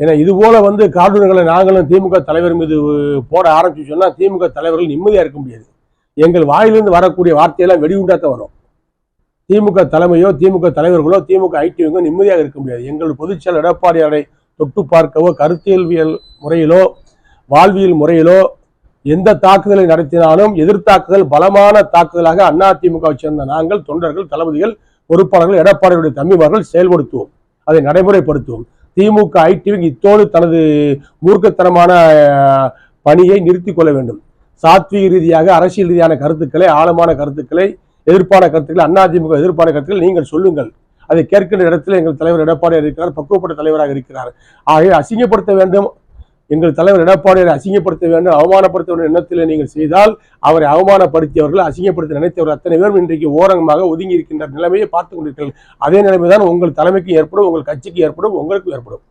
ஏன்னா இது போல வந்து கார்டூன்களை நாங்களும் திமுக தலைவர் மீது போட ஆரம்பிச்சு சொன்னா திமுக தலைவர்கள் நிம்மதியா இருக்க முடியாது. எங்கள் வாயிலிருந்து வரக்கூடிய வார்த்தையெல்லாம் வெடிகுண்டாத்தான் வரும். திமுக தலைமையோ திமுக தலைவர்களோ திமுக ஐடிவிங்கோ நிம்மதியாக இருக்க முடியாது. எங்கள் பொதுச்செயலர் எடப்பாடியாரை தொட்டு பார்க்கவோ கருத்தியல்வியல் முறையிலோ வாழ்வியல் முறையிலோ எந்த தாக்குதலை நடத்தினாலும் எதிர்த்தாக்குதல் பலமான தாக்குதலாக அதிமுகவை சேர்ந்த நாங்கள் தொண்டர்கள் தளபதிகள் பொறுப்பாளர்கள் எடப்பாடியுடைய தம்பிமார்கள் செயல்படுத்துவோம். அதை நடைமுறைப்படுத்துவோம். திமுக ஐடிவிங் இத்தோடு தனது மூர்க்கத்தனமான பணியை நிறுத்தி கொள்ள வேண்டும். சாத்வீக ரீதியாக அரசியல் ரீதியான கருத்துக்களை ஆழமான கருத்துக்களை எதிர்ப்பான கருத்துக்களை அதிமுக எதிர்ப்பான கருத்துக்களை நீங்கள் சொல்லுங்கள். அதை கேட்கின்ற இடத்தில் எங்கள் தலைவர் எடப்பாடியார் இருக்கிறார் பக்குவப்பட்ட தலைவராக இருக்கிறார். ஆகவே அசிங்கப்படுத்த வேண்டும் எங்கள் தலைவர் எடப்பாடியை அசிங்கப்படுத்த வேண்டும் அவமானப்படுத்த வேண்டும் எண்ணத்தில் நீங்கள் செய்தால் அவரை அவமானப்படுத்தியவர்கள் அசிங்கப்படுத்த நினைத்தவர்கள் அத்தனை பேரும் இன்றைக்கு ஓரங்கமாக ஒதுங்கி இருக்கின்ற நிலைமையை பார்த்து கொண்டிருக்கிறீர்கள். அதே நிலைமை தான் உங்கள் தலைமைக்கு ஏற்படும் உங்கள் கட்சிக்கு ஏற்படும் உங்களுக்கு ஏற்படும்.